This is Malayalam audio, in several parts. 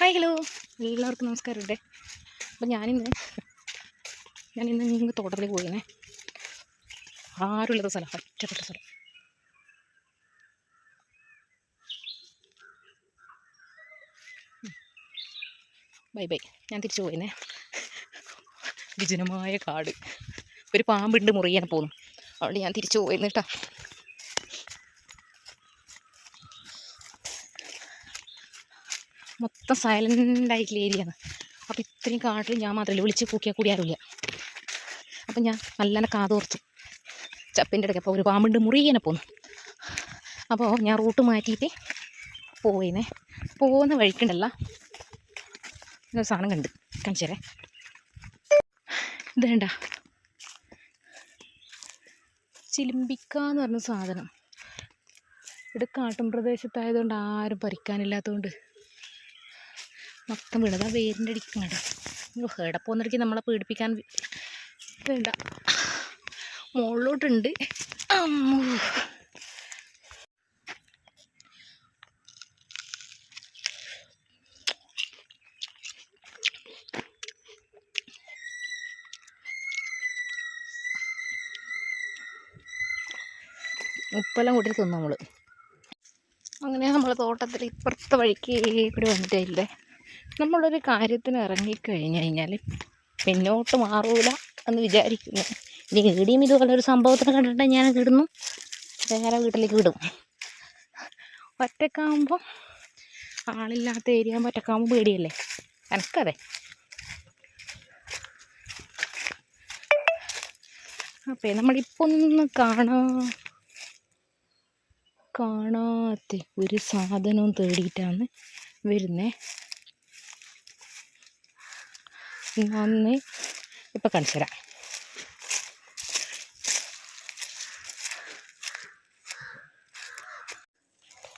Hi hello. എല്ലാവർക്കും നമസ്കാരം ഉണ്ട് അപ്പം ഞാനിന്ന് ഞാനിന്ന് ഇങ്ങ് തോട്ടത്തിലേക്ക് പോയിരുന്നേ ആരുള്ളത് സ്ഥലം? ഒറ്റപ്പെട്ട സ്ഥലം. Bye bye. ഞാൻ തിരിച്ചു പോയിരുന്നേ വിജനമായ കാട്. ഒരു പാമ്പിണ്ട് മുറിയാൻ പോകുന്നു അതുകൊണ്ട് ഞാൻ തിരിച്ചു പോയിരുന്നു കേട്ടോ. മൊത്തം സൈലന്റ് ആയിട്ടുള്ള ആണ്. അപ്പോൾ ഇത്രയും കാട്ടിൽ ഞാൻ മാത്രമല്ല വിളിച്ച് പൂക്കിയാൽ കൂടി ആരുമില്ല. അപ്പം ഞാൻ നല്ല കാതോർത്തു. ചപ്പിന്റെ ഇടയ്ക്ക് അപ്പോൾ ഒരു പാമ്പുണ്ട് മുറിയനെ പോന്നു. അപ്പോൾ ഞാൻ റൂട്ട് മാറ്റിയിട്ട് പോയിനെ. പോകുന്ന വഴിക്കുണ്ടല്ല. ഒരു സാധനം കണ്ട്. കാണിച്ചേരെ ഇത് വേണ്ട ചിലിമ്പിക്ക എന്ന് പറഞ്ഞ സാധനം. ഇവിടെ കാട്ടും പ്രദേശത്തായതുകൊണ്ട് ആരും പറിക്കാനില്ലാത്തതുകൊണ്ട് മൊത്തം വീണത് ആ വേരിന്റെ അടിക്കുന്നുണ്ട് ഹേടെ പോകുന്നിടയ്ക്ക് നമ്മളെ പേടിപ്പിക്കാൻ വേണ്ട. മുകളിലോട്ടുണ്ട്. ഉപ്പെല്ലാം കൂട്ടി തിന്നു നമ്മൾ അങ്ങനെ നമ്മൾ തോട്ടത്തിൽ ഇപ്പുറത്തെ വഴിക്ക് കൂടി വന്നിട്ടില്ലേ നമ്മളൊരു കാര്യത്തിന് ഇറങ്ങിക്കഴിഞ്ഞ് കഴിഞ്ഞാൽ പിന്നോട്ട് മാറൂല എന്ന് വിചാരിക്കുന്നു. ഇനി ഇടിയും ഇതുപോലെ ഒരു സംഭവത്തിന് കണ്ടിട്ട് ഞാൻ ഇടുന്നു. വേറെ വീട്ടിലേക്ക് വിടും ഒറ്റക്കാകുമ്പോൾ ആളില്ലാത്ത ഏരിയ ആകുമ്പോൾ ഒറ്റക്കാകുമ്പോൾ പേടിയല്ലേ? എനക്കതെ അപ്പോൾ നമ്മളിപ്പോൾ ഒന്ന് കാണാ കാണാത്ത ഒരു സാധനവും തേടിയിട്ടാണ് വരുന്നേ. ഒന്ന് ഇപ്പം കാണിച്ചു തരാം.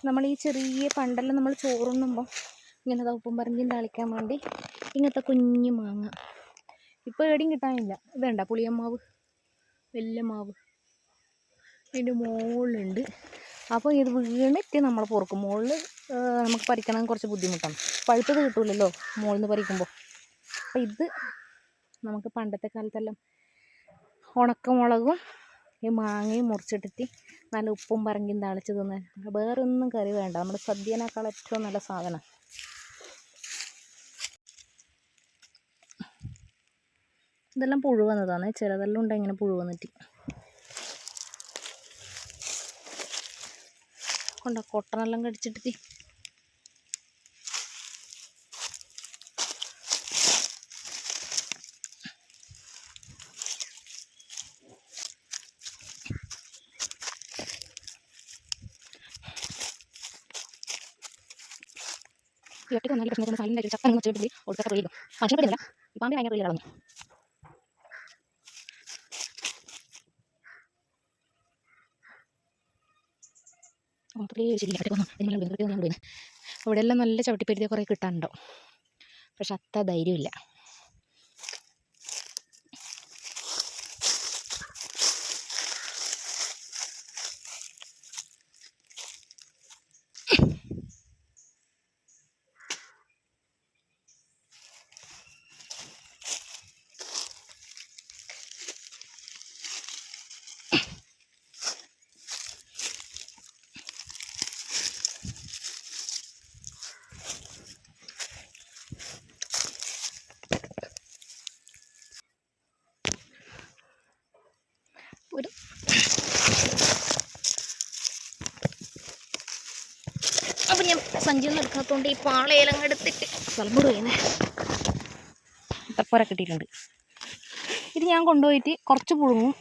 നമ്മൾ ഈ ചെറിയ പണ്ടെല്ലാം നമ്മൾ ചോറുണ്ണുമ്പോൾ ഇങ്ങനെ ദാ ഉപ്പും തളിക്കാൻ വേണ്ടി ഇങ്ങനത്തെ കുഞ്ഞു മാങ്ങ. ഇപ്പോൾ എവിടെയും കിട്ടാനില്ല. ഇതേണ്ട പുളിയമ്മാവ് വലിയ മാവ്. ഇതിന്റെ മുകളിലുണ്ട് അപ്പോൾ ഇത് വീണിട്ട് നമ്മൾ പൊറുക്കും. മുകളിൽ നമുക്ക് പറിക്കണം കുറച്ച് ബുദ്ധിമുട്ടാണ്. പഴുത്തത് കിട്ടൂലല്ലോ മുകളിൽ നിന്ന് പറിക്കുമ്പോൾ അപ്പോൾ ഇത് നമുക്ക് പണ്ടത്തെ കാലത്തെല്ലാം ഉണക്കമുളകും ഈ മാങ്ങയും മുറിച്ചിട്ടിട്ട് നല്ല ഉപ്പും പറങ്കിയും തളിച്ച് തിന്ന് വേറെ ഒന്നും കറി വേണ്ട. നമ്മുടെ സദ്യനേക്കാൾ ഏറ്റവും നല്ല സാധനം. ഇതെല്ലാം പുഴു വന്നതാണ്. ചിലതെല്ലാം ഉണ്ട് ഇങ്ങനെ പുഴു വന്നിട്ട്. കൊണ്ട കൊട്ടനെല്ലാം കടിച്ചിട്ട് ഈ ഒറ്റയ്ക്ക് നല്ല പ്രശ്നം സൈലന്റ് ആയിട്ട് ചക്ക അങ്ങനെ വെച്ചിട്ട് ഒടുക്കത്തെ റീലും മനുഷ്യനെ പറ്റില്ല ഈ പാമ്പ് ഭയങ്കര വെറുതെ ഇവിടെ എല്ലാം നല്ല ചവിട്ടിപ്പരുത്തിയ കുറേ കിട്ടാനുണ്ടോ? പക്ഷെ അത്ര ധൈര്യമില്ല. ഒരു അപ്പം ഞാൻ സഞ്ചിയൊന്നും എടുക്കാത്തതുകൊണ്ട് ഈ പാളയിലങ്ങ് എടുത്തിട്ട് സ്ഥലം പോയിരുന്നേ തപ്പോര കിട്ടിയിട്ടുണ്ട്. ഇത് ഞാൻ കൊണ്ടുപോയിട്ട് കുറച്ച് പുഴുങ്ങും.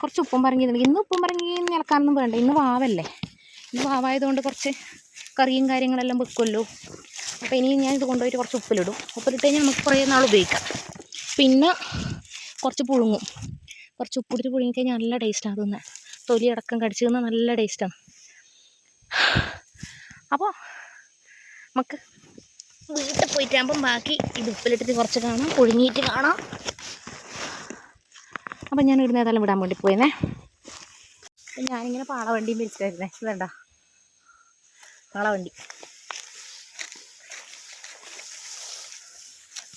കുറച്ച് ഉപ്പും പറങ്ങി ഇന്ന് ഉപ്പും പറങ്ങി നിലക്കാനൊന്നും വേണ്ട. ഇന്ന് വാവല്ലേ. ഇന്ന് വാവായതുകൊണ്ട് കുറച്ച് കറിയും കാര്യങ്ങളെല്ലാം വെക്കുമല്ലോ അപ്പോൾ ഇനി ഞാൻ ഇത് കൊണ്ടുപോയിട്ട് കുറച്ച് ഉപ്പിലിടും. ഉപ്പിലിട്ട് കഴിഞ്ഞാൽ നമുക്ക് കുറേ നാൾ ഉപയോഗിക്കാം. പിന്നെ കുറച്ച് പുഴുങ്ങും. കുറച്ച് ഉപ്പിട്ടിട്ട് പുഴുങ്ങി കഴിഞ്ഞാൽ നല്ല ടേസ്റ്റാണ് തിന്നാൻ തൊലി അടക്കം കടിച്ച് തിന്നാൽ നല്ല ടേസ്റ്റാണ് അപ്പോൾ നമുക്ക് വീട്ടിൽ പോയിട്ടാകുമ്പം ബാക്കി ഇത് ഉപ്പിലിട്ടിട്ട് കുറച്ച് കാണാം പുഴുങ്ങിയിട്ട് കാണാം. അപ്പം ഞാൻ ഇവിടുന്ന് ഏതായാലും വിടാൻ വേണ്ടി അപ്പം ഞാനിങ്ങനെ പാളവണ്ടിയും വിളിച്ചായിരുന്നേ വേണ്ട. പാളവണ്ടി.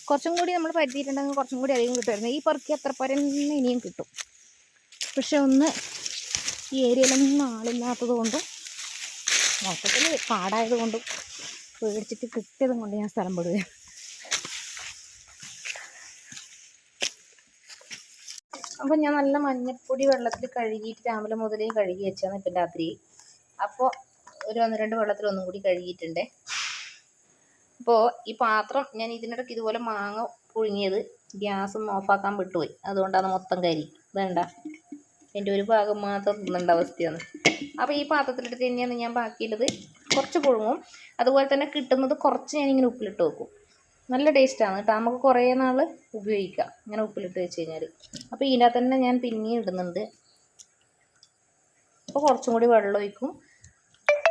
കുറച്ചും കൂടി നമ്മൾ പരുത്തിയിട്ടുണ്ടെങ്കിൽ കുറച്ചും കൂടി അധികം കിട്ടുമായിരുന്നു. ഈ പെറുക്കി അത്ര പരന്ന് ഇനിയും കിട്ടും. പക്ഷെ ഒന്ന് ഈ ഏരിയയിലൊന്നും ആളില്ലാത്തത് കൊണ്ടും മൊത്തത്തിൽ കാടായത് കൊണ്ടും പേടിച്ചിട്ട് കിട്ടിയതും കൊണ്ട് ഞാൻ സ്ഥലം പെടുക അപ്പം ഞാൻ നല്ല മഞ്ഞപ്പൊടി വെള്ളത്തിൽ കഴുകിയിട്ട് രാവിലെ മുതലേ കഴുകി വെച്ചാണ് ഇപ്പം രാത്രി. അപ്പോൾ ഒരു ഒന്ന് രണ്ട് വെള്ളത്തിൽ ഒന്നും കൂടി കഴുകിയിട്ടുണ്ട്. അപ്പോൾ ഈ പാത്രം ഞാൻ ഇതിനിടയ്ക്ക് ഇതുപോലെ മാങ്ങ പുഴുങ്ങിയത് ഗ്യാസ് ഓഫാക്കാൻ വിട്ടുപോയി. അതുകൊണ്ടാണ് മൊത്തം കരി. വേണ്ട. എന്റെ ഒരു ഭാഗം മാത്രം തിന്നേണ്ട അവസ്ഥയാണ്. അപ്പോൾ ഈ പാത്രത്തിലെടുത്ത് തന്നെയാണ് ഞാൻ ബാക്കിയുള്ളത്. കുറച്ച് പുഴുങ്ങും. അതുപോലെ തന്നെ കിട്ടുന്നത് കുറച്ച് ഞാനിങ്ങനെ ഉപ്പിലിട്ട് വെക്കും. നല്ല ടേസ്റ്റാണ് കേട്ടോ. നമുക്ക് കുറേ നാൾ ഉപയോഗിക്കാം ഇങ്ങനെ ഉപ്പിലിട്ട് വെച്ച് കഴിഞ്ഞാൽ അപ്പോൾ ഇതിനകത്ത് തന്നെ ഞാൻ പിന്നെയും ഇടുന്നുണ്ട്. അപ്പോൾ കുറച്ചും കൂടി വെള്ളം ഒഴിക്കും.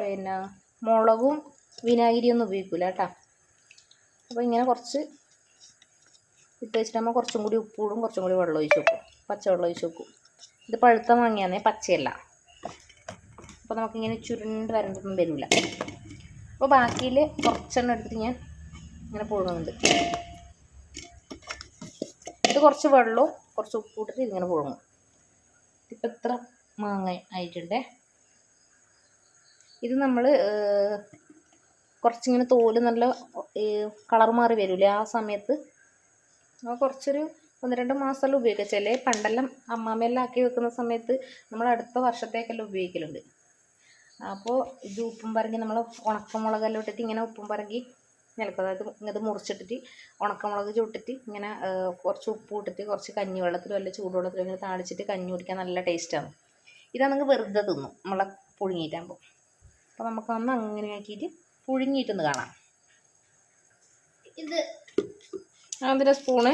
പിന്നെ മുളകും വിനാഗിരിയൊന്നും ഉപയോഗിക്കില്ല കേട്ടോ. അപ്പോൾ ഇങ്ങനെ കുറച്ച് ഇട്ട് വെച്ചിട്ടാകുമ്പോൾ കുറച്ചും കൂടി ഉപ്പൂടും കുറച്ചും കൂടി വെള്ളം ഒഴിച്ച് വെക്കും. പച്ചവെള്ളം ഒഴിച്ച് വെക്കും. ഇത് പഴുത്ത മാങ്ങിയാന്നേ പച്ചയല്ല. അപ്പോൾ നമുക്കിങ്ങനെ ചുരുണ്ട് വരണ്ടൊന്നും വരില്ല. അപ്പോൾ ബാക്കിയിൽ കുറച്ചെണ്ണം എടുത്തിട്ട് ഞാൻ ഇങ്ങനെ പുഴുങ്ങുന്നുണ്ട്. ഇത് കുറച്ച് വെള്ളവും കുറച്ച് ഉപ്പ് ഇട്ടിട്ട് ഇതിങ്ങനെ പുഴുങ്ങും. ഇപ്പം ഇത്ര മാങ്ങ ആയിട്ടുണ്ടേ. ഇത് നമ്മൾ കുറച്ചിങ്ങനെ തോൽ നല്ല കളർ മാറി വരില്ലേ ആ സമയത്ത്. കുറച്ചൊരു ഒന്ന് രണ്ട് മാസമെല്ലാം ഉപയോഗിക്കുക. ചില പണ്ടെല്ലാം അമ്മാമ്മയെല്ലാം ആക്കി വെക്കുന്ന സമയത്ത് നമ്മൾ അടുത്ത വർഷത്തേക്കെല്ലാം ഉപയോഗിക്കലുണ്ട്. അപ്പോൾ ഇത് ഉപ്പും പറങ്കി നമ്മൾ ഉണക്കമുളകെല്ലാം ഇട്ടിട്ട് ഇങ്ങനെ ഉപ്പും പറങ്കി നിലക്കും അതായത് ഇത് മുറിച്ചിട്ടിട്ട് ഉണക്കമുളക് ചുട്ടിട്ട് ഇങ്ങനെ കുറച്ച് ഉപ്പ് ഇട്ടിട്ട് കുറച്ച് കഞ്ഞി വെള്ളത്തിലോ അല്ലെങ്കിൽ ചൂടുവെള്ളത്തിലോ ഇങ്ങനെ താളിച്ചിട്ട് കഞ്ഞി കുടിക്കാൻ നല്ല ടേസ്റ്റാണ് ഇതാണെങ്കിൽ വെറുതെ തിന്നും നമ്മളെ പുഴുങ്ങിയിട്ടാകുമ്പോൾ. അപ്പോൾ നമുക്ക് അന്ന് അങ്ങനെ ആക്കിയിട്ട് പുഴുങ്ങിയിട്ടൊന്ന് കാണാം. ഇത് അതിന്റെ സ്പൂണ്.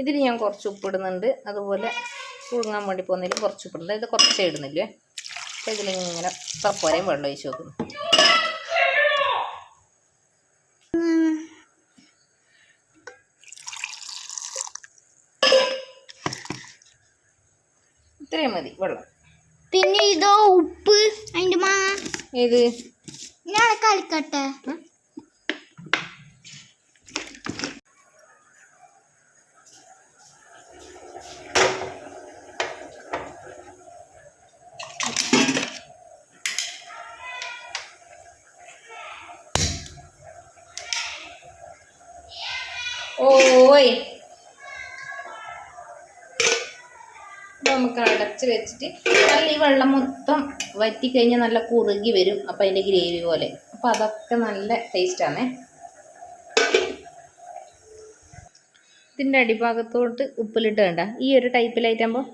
ഇതിൽ ഞാൻ കുറച്ച് ഉപ്പിടുന്നുണ്ട്. അതുപോലെ പുഴുങ്ങാൻ വേണ്ടി പോകുന്നതിലും കുറച്ച് ഉപ്പിടുന്നുണ്ട്. ഇത് കുറച്ചേ ഇടുന്നില്ലേ? അപ്പോൾ ഇതിലിങ്ങനെ തപ്പോരയും വെള്ളം ഒഴിച്ച് വെക്കുന്നു. ഇത്രയും മതി വെള്ളം. പിന്നെ ഇതോ ഉപ്പ് അതിന്റെ മാങ്ങ ഏത് ഞാൻ നമുക്ക് അടച്ച് വെച്ചിട്ട് നല്ല ഈ വെള്ളം മൊത്തം വറ്റി കഴിഞ്ഞാൽ നല്ല കുറുകി വരും. അപ്പം അതിന്റെ ഗ്രേവി പോലെ. അപ്പം അതൊക്കെ നല്ല ടേസ്റ്റാണേ ഇതിന്റെ അടിഭാഗത്തോട്ട് ഉപ്പിലിട്ട് വേണ്ട. ഈ ഒരു ടൈപ്പിലായിട്ടാകുമ്പോൾ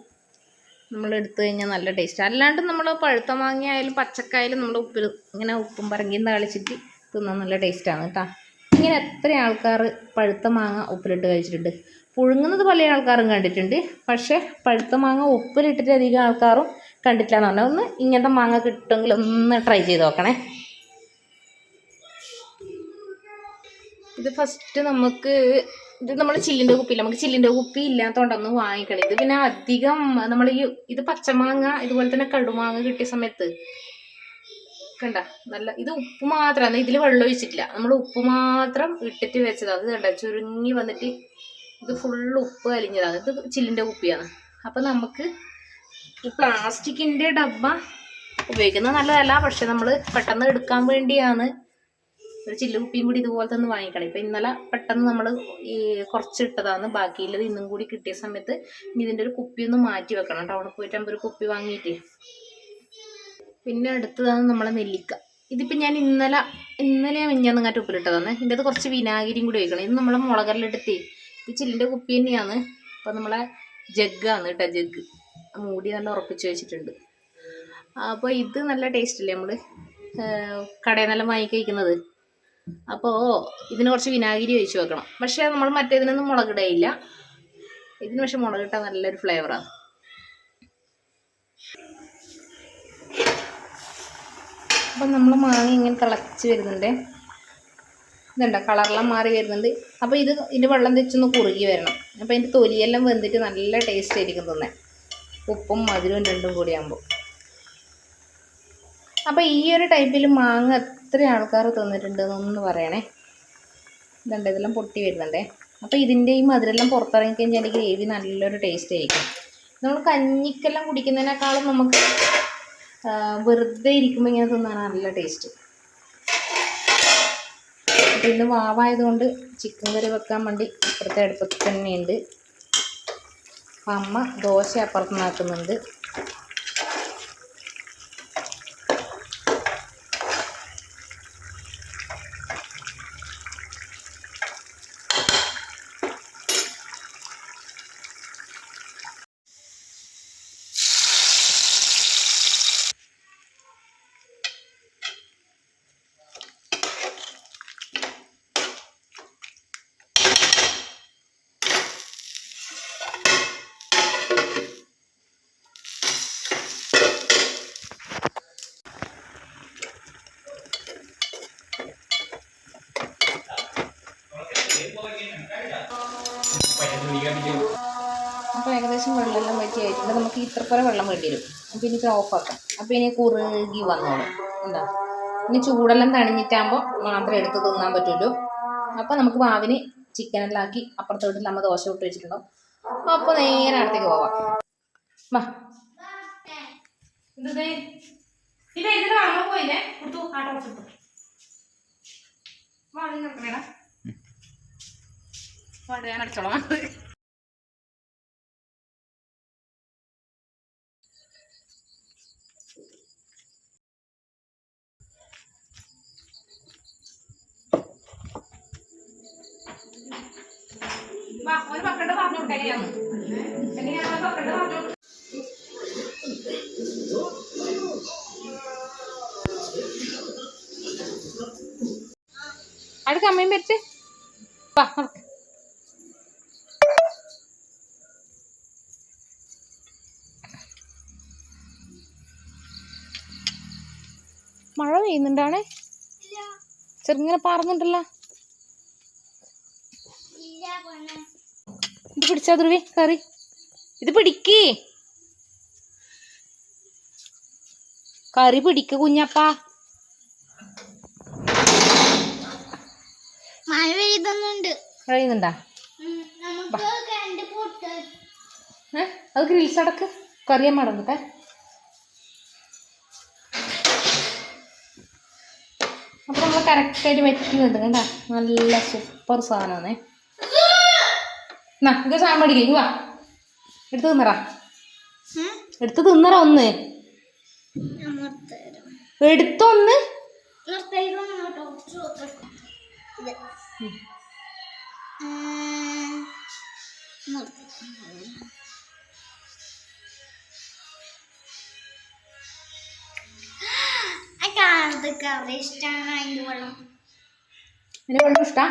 നമ്മൾ എടുത്തു കഴിഞ്ഞാൽ നല്ല ടേസ്റ്റ് അല്ലാണ്ട് നമ്മൾ പഴുത്ത മാങ്ങ ആയാലും പച്ചക്കായാലും നമ്മൾ ഉപ്പിൽ ഇങ്ങനെ ഉപ്പും പറങ്കിയും താളിച്ചിട്ട് തിന്നാൻ നല്ല ടേസ്റ്റാണ് കേട്ടോ. ഇങ്ങനെ എത്ര ആൾക്കാർ പഴുത്ത മാങ്ങ ഉപ്പിലിട്ട് കഴിച്ചിട്ടുണ്ട്. പുഴുങ്ങുന്നത് പല ആൾക്കാരും കണ്ടിട്ടുണ്ട്. പക്ഷേ പഴുത്ത മാങ്ങ ഉപ്പിലിട്ടിട്ട് അധികം ആൾക്കാരും കണ്ടിട്ടില്ല എന്ന് പറഞ്ഞാൽ ഒന്ന് ഇങ്ങനത്തെ മാങ്ങ കിട്ടുമെങ്കിൽ ഒന്ന് ട്രൈ ചെയ്ത് നോക്കണേ. ഇത് ഫസ്റ്റ് നമുക്ക് ഇത് നമ്മൾ ചില്ലിന്റെ കുപ്പിയില്ല? നമുക്ക് ചില്ലിന്റെ കുപ്പി ഇല്ലാത്തതുകൊണ്ടൊന്ന് വാങ്ങിക്കണം. ഇത് പിന്നെ അധികം നമ്മൾ ഈ ഇത് പച്ചമാങ്ങ ഇതുപോലെ തന്നെ കടുമാങ്ങ കിട്ടിയ സമയത്ത് കണ്ട? നല്ല ഇത് ഉപ്പ് മാത്രമാണ് ഇതിൽ വെള്ളം ഒഴിച്ചിട്ടില്ല. നമ്മൾ ഉപ്പ് മാത്രം ഇട്ടിട്ട് വെച്ചത്. അത് കണ്ട? ചുരുങ്ങി വന്നിട്ട് ഇത് ഫുള്ള് ഉപ്പ് അലിഞ്ഞതാണ് ഇത് ചില്ലിന്റെ കുപ്പിയാണ്. അപ്പം നമുക്ക് ഈ പ്ലാസ്റ്റിക്കിന്റെ ഡബ്ബ ഉപയോഗിക്കുന്നത് നല്ലതല്ല. പക്ഷെ നമ്മൾ പെട്ടെന്ന് എടുക്കാൻ വേണ്ടിയാണ് ഒരു ചില്ല് കുപ്പിയും കൂടി ഇതുപോലത്തെ ഒന്ന് വാങ്ങിക്കണം. ഇപ്പം ഇന്നലെ പെട്ടെന്ന് നമ്മൾ ഈ കുറച്ച് ഇട്ടതാണ് ബാക്കിയുള്ളത് ഇന്നും കൂടി കിട്ടിയ സമയത്ത് ഇനി ഇതിന്റെ ഒരു കുപ്പി ഒന്ന് മാറ്റി വെക്കണം. ടൗണിൽ പോയിട്ട് നമ്മൾ ഒരു കുപ്പി വാങ്ങിയിട്ട്. പിന്നെ അടുത്തതാണ് നമ്മളെ നെല്ലിക്ക. ഇതിപ്പോൾ ഞാൻ ഇന്നലെ ഇന്നലെ മിഞ്ഞാന്ന് കാറ്റ് ഉപ്പിലിട്ടതാണ് ഇതിന്റെ അത് കുറച്ച് വിനാഗിരിയും കൂടി ഒഴിക്കണം. ഇത് നമ്മളെ മുളകല്ലിട്ടിട്ട് ഇത് ചില്ലിന്റെ കുപ്പി തന്നെയാണ്. അപ്പം നമ്മളെ ജഗ്ഗാണ് കേട്ടോ ജഗ്ഗ് മൂടി നല്ല ഉറപ്പിച്ച് വെച്ചിട്ടുണ്ട്. അപ്പോൾ ഇത് നല്ല ടേസ്റ്റ് അല്ലേ നമ്മൾ കടയിൽ നിന്നെല്ലാം വാങ്ങി കഴിക്കുന്നത്. അപ്പോൾ ഇതിന് കുറച്ച് വിനാഗിരി ഒഴിച്ച് വെക്കണം. പക്ഷേ നമ്മൾ മറ്റേതിനൊന്നും മുളകിടയില്ല ഇതിന് പക്ഷെ മുളകിട്ട നല്ലൊരു ഫ്ലേവറാണ് അപ്പം നമ്മൾ മാങ്ങ ഇങ്ങനെ തിളച്ച് വരുന്നുണ്ട്. ഇതുണ്ട. കളറെല്ലാം മാറി വരുന്നുണ്ട്. അപ്പോൾ ഇത് ഇതിന്റെ വെള്ളം തെച്ചൊന്ന് കുറുകി വരണം. അപ്പോൾ ഇതിന്റെ തൊലിയെല്ലാം വെന്തിട്ട് നല്ല ടേസ്റ്റ് ആയിരിക്കും തന്നെ ഉപ്പും മധുരവും രണ്ടും കൂടി ആകുമ്പോൾ അപ്പോൾ ഈ ഒരു ടൈപ്പിൽ മാങ്ങ എത്ര ആൾക്കാർ തിന്നിട്ടുണ്ട് എന്നൊന്ന് പറയണേ. ഇതുണ്ട്. ഇതെല്ലാം പൊട്ടി വരുന്നുണ്ടേ. അപ്പോൾ ഇതിന്റെ ഈ മധുരെല്ലാം പുറത്തിറങ്ങി കഴിഞ്ഞാൽ അതിന്റെ ഗ്രേവി നല്ലൊരു ടേസ്റ്റ് ആയിരിക്കും. നമ്മൾ കഞ്ഞിക്കെല്ലാം കുടിക്കുന്നതിനേക്കാളും നമുക്ക് വെറുതെ ഇരിക്കുമ്പോൾ ഇങ്ങനെ തിന്നാനാണ് നല്ല ടേസ്റ്റ് ഇന്ന് വാവായതുകൊണ്ട് ചിക്കൻ കറി വെക്കാൻ വേണ്ടി ഇപ്പുറത്തെ അടുപ്പത്ത് തന്നെയുണ്ട്. അമ്മ ദോശ അപ്പുറത്ത് നിന്നാക്കുന്നുണ്ട് ഏകദേശം വെള്ളമെല്ലാം വെച്ച് ആയിട്ടുണ്ട് നമുക്ക് ഇത്രപ്പുറ വെള്ളം വേണ്ടി വരും. അപ്പോൾ ഇനി ഓഫാക്കാം അപ്പോൾ ഇനി കുറുകി വന്നോളും. എന്താ? ഇനി ചൂടെല്ലാം തണിഞ്ഞിട്ടാകുമ്പോൾ മാത്രമേ എടുത്ത് തിന്നാൻ പറ്റുള്ളൂ അപ്പോൾ നമുക്ക് വാവിന് ചിക്കനെല്ലാം ആക്കി അപ്പുറത്തെ വീട്ടിൽ നമ്മൾ ദോശ ഇട്ട് വെച്ചിട്ടുണ്ടാവും. അപ്പോൾ നേരെ അടുത്തേക്ക് പോവാം. വാ. ഇതേ ഇത് ഇതിന് വെള്ളം പോയില്ലേ? കൊടുത്തു ആട്ടോ കൊടുത്തു വാ അതിന് വേണം വാ ഞാൻ അടിച്ചോളാം. ഒരു പക്കണ്ട് എങ്ങനെയാണ് പക്കണ്ട് അടുക്ക അമ്മയും പറ്റ്. വാ മഴ പെയ്യുന്നുണ്ടാണേ? ചെറുങ്ങനെ പാറുന്നുണ്ടല്ലോ ഇത് പിടിച്ചാ ധ്രുവി കറി. ഇത് പിടിക്ക്. കറി പിടിക്ക് കുഞ്ഞപ്പ. മഴ പെയ്യുന്നുണ്ട്. കഴിയുന്നുണ്ടാ അത് ഗ്രിൽസ് അടക്ക്. കറിയാൻ മടങ്ങട്ടെ അപ്പൊ നമ്മൾ കറക്റ്റായിട്ട് വറ്റി വന്നു കണ്ട നല്ല സൂപ്പർ സാധനമാണേ എന്നാ ഇത് സാധനം മേടിക്കില്ല വാ. എടുത്ത് തിന്നറ എടുത്ത് തിന്നറ ഒന്ന്. എടുത്തൊന്ന് ഇഷ്ടമാണ് അതിന്റെ വെള്ളം ഇഷ്ടാ?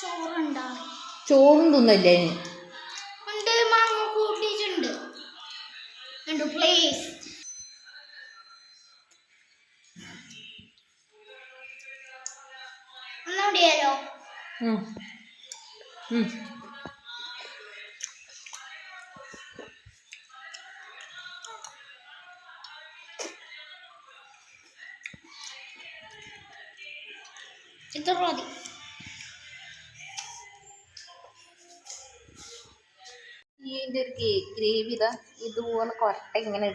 ചോറുണ്ടോ? ചോറും തിന്നില്ലേ ഇനി? ഇതിന്റെ ഒരു കേക്ക് ഗ്രേവി ഇതാ ഇതുപോലെ കൊരട്ട ഇങ്ങനെ.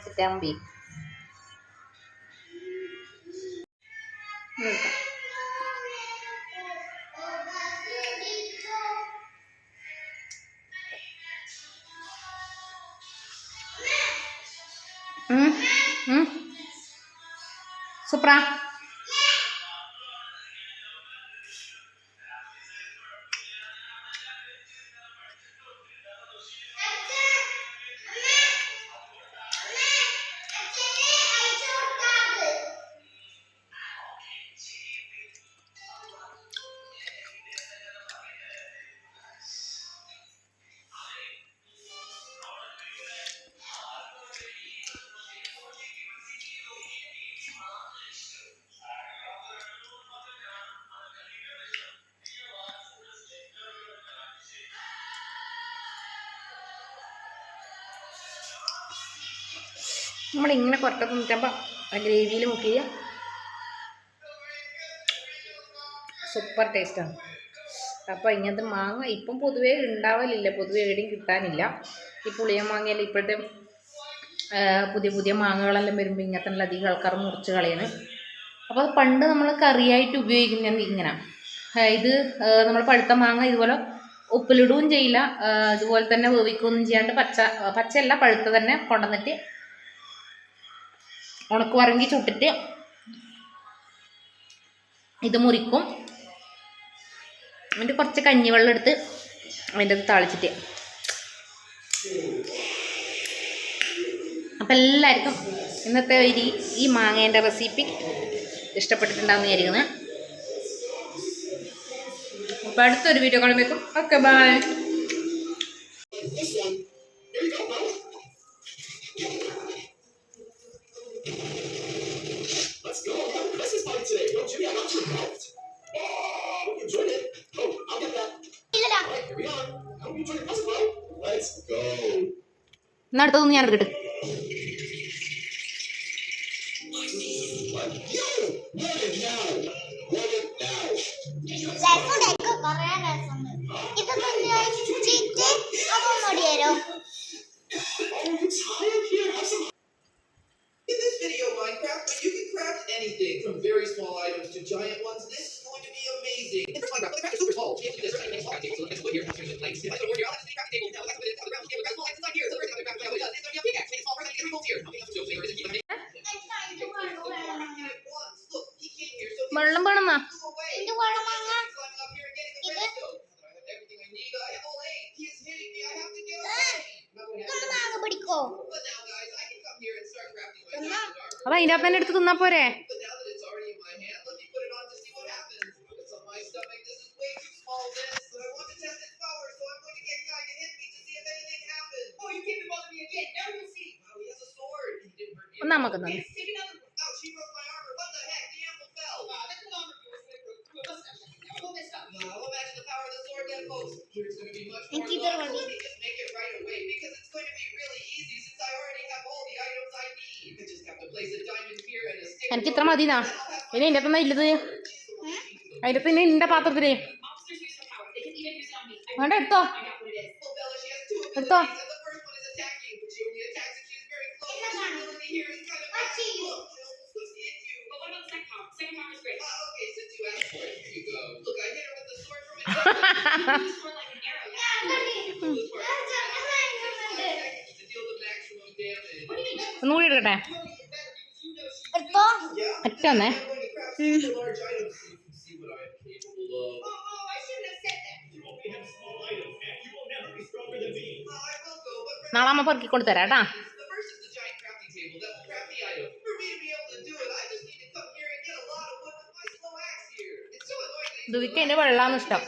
ഉം. സുപ്ര നമ്മളിങ്ങനെ കുറച്ചൊക്കെ നിൽക്കുമ്പോൾ ആ ഗ്രേവിയിൽ മുക്ക് ചെയ്യുക സൂപ്പർ ടേസ്റ്റാണ് അപ്പോൾ ഇങ്ങനത്തെ മാങ്ങ ഇപ്പം പൊതുവേ ഉണ്ടാവലില്ല പൊതുവേ എവിടെയും കിട്ടാനില്ല. ഈ പുളിയ മാങ്ങയിൽ ഇപ്പോഴത്തെ പുതിയ പുതിയ മാങ്ങകളെല്ലാം വരുമ്പോൾ ഇങ്ങനത്തെ നല്ല അധികം ആൾക്കാർ മുറിച്ച് കളയാണ്. അപ്പോൾ പണ്ട് നമ്മൾ കറിയായിട്ട് ഉപയോഗിക്കുന്നത് ഇങ്ങനെ. ഇത് നമ്മൾ പഴുത്ത മാങ്ങ ഇതുപോലെ ഉപ്പിലിടുകയും ചെയ്യില്ല. ഇതുപോലെ തന്നെ വേവിക്കുകയൊന്നും ചെയ്യാണ്ട് പച്ച പച്ചയല്ല പഴുത്ത തന്നെ കൊണ്ടുവന്നിട്ട് ഉണക്ക് വറങ്ങി ചുട്ടിട്ട് ഇത് മുറിക്കും. എന്നിട്ട് കുറച്ച് കഞ്ഞിവെള്ളം എടുത്ത് അതിന്റെ അത് തളിച്ചിട്ട്. അപ്പം എല്ലാവർക്കും ഇന്നത്തെ ഒരു ഈ മാങ്ങേന്റെ റെസിപ്പി ഇഷ്ടപ്പെട്ടിട്ടുണ്ടാകുന്ന വിചാരിക്കുന്നത് അപ്പോൾ അടുത്തൊരു വീഡിയോ കാണുമ്പോഴേക്കും. ഓക്കെ ബൈ എന്നാ അടുത്തതൊന്നും ഞാൻ എടുക്കട്ടെ വെള്ളം വേണമെന്നാ അപ്പൊ അതിന്റെ അപ്പം എടുത്ത് തിന്നാ പോരെ. നമുക്ക് തന്നെ? Thank you, good one. Make it right away because it's going to be really easy since I already have all the items I need. I just have to place a diamond here and a stick. എനിക്ക് ഇത്ര മതി ഇനി എന്റെ തന്നെ ഇല്ലത് അതിന്റെ തന്നെ നിന്റെ പാത്രത്തിൽ വേണ്ട എടുത്തോ എടുത്തോ okay, since you asked for it, here you go. Look, I hit her with the sword from a ഒന്നുകൂടി എടുക്കട്ടെ മറ്റൊന്നേ നാളെ അമ്മ പെറുക്കി കൊടുത്തരാം കേട്ടാ. ദുവിക്ക് അതിന്റെ വെള്ളമാണ് ഇഷ്ടം